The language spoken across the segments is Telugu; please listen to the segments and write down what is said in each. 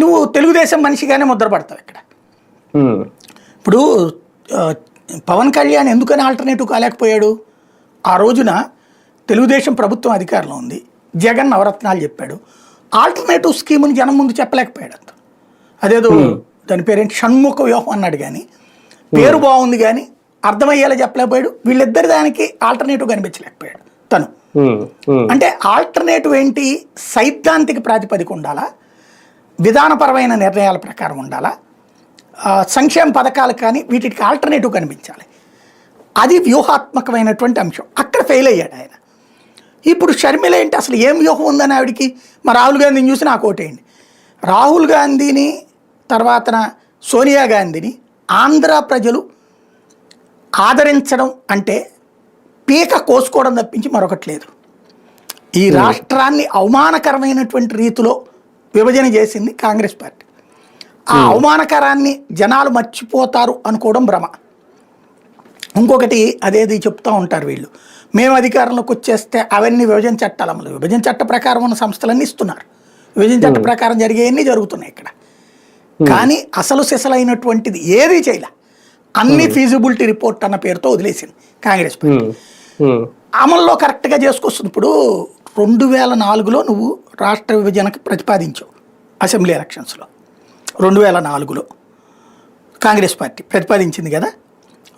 నువ్వు తెలుగుదేశం మనిషిగానే ముద్రపడతావు ఇక్కడ. ఇప్పుడు పవన్ కళ్యాణ్ ఎందుకని ఆల్టర్నేటివ్ కాలేకపోయాడు? ఆ రోజున తెలుగుదేశం ప్రభుత్వం అధికారంలో ఉంది. జగన్ నవరత్నాలు చెప్పాడు. ఆల్టర్నేటివ్ స్కీమ్ని జనం ముందు చెప్పలేకపోయాడు అంత. అదేదో దాని పేరేంటి? షణ్ముఖ వ్యూహం అన్నాడు కానీ పేరు బాగుంది కానీ అర్థమయ్యేలా చెప్పలేకపోయాడు. వీళ్ళిద్దరి దానికి ఆల్టర్నేటివ్ కనిపించలేకపోయాడు తను. అంటే ఆల్టర్నేటివ్ ఏంటి? సైద్ధాంతిక ప్రాతిపదిక ఉండాలా? విధానపరమైన నిర్ణయాల ప్రకారం ఉండాలా? సంక్షేమ పథకాలు కానీ వీటికి ఆల్టర్నేటివ్ కనిపించాలి. అది వ్యూహాత్మకమైనటువంటి అంశం. అక్కడ ఫెయిల్ అయ్యాడు ఆయన. ఇప్పుడు షర్మిల ఏంటి? అసలు ఏం వ్యూహం ఉందని ఆవిడికి? మా రాహుల్ గాంధీని చూసి నాకు ఓటేయండి. రాహుల్ గాంధీని తర్వాతన సోనియా గాంధీని ఆంధ్ర ప్రజలు ఆదరించడం అంటే పీక కోసుకోవడం తప్పించి మరొకటి లేదు. ఈ రాష్ట్రాన్ని అవమానకరమైనటువంటి రీతిలో విభజన చేసింది కాంగ్రెస్ పార్టీ. ఆ అవమానకరాన్ని జనాలు మర్చిపోతారు అనుకోవడం భ్రమ. ఇంకొకటి అదేది చెప్తూ ఉంటారు వీళ్ళు. మేము అధికారంలోకి వచ్చేస్తే అవన్నీ విభజన చట్టాలు అమలు విభజన చట్ట ప్రకారం ఉన్న సంస్థలన్నీ ఇస్తున్నారు. విభజన చట్ట ప్రకారం జరిగేవన్నీ జరుగుతున్నాయి ఇక్కడ. కానీ అసలు సిసలైనటువంటిది ఏది చేయలే. అన్ని ఫీజిబిలిటీ రిపోర్ట్ అన్న పేరుతో వదిలేసింది కాంగ్రెస్ పార్టీ. అమల్లో కరెక్ట్గా చేసుకొస్తుంది. ఇప్పుడు రెండు వేల నాలుగులో నువ్వు రాష్ట్ర విభజనకి ప్రతిపాదించావు అసెంబ్లీ ఎలక్షన్స్లో. రెండు వేల నాలుగులో కాంగ్రెస్ పార్టీ ప్రతిపాదించింది కదా?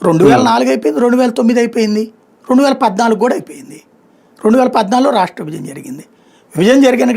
రెండు వేల నాలుగు అయిపోయింది రెండు వేల తొమ్మిది అయిపోయింది రెండు వేల పద్నాలుగు కూడా అయిపోయింది. రెండు వేల పద్నాలుగులో రాష్ట్ర విభజన జరిగింది. విభజన జరిగిన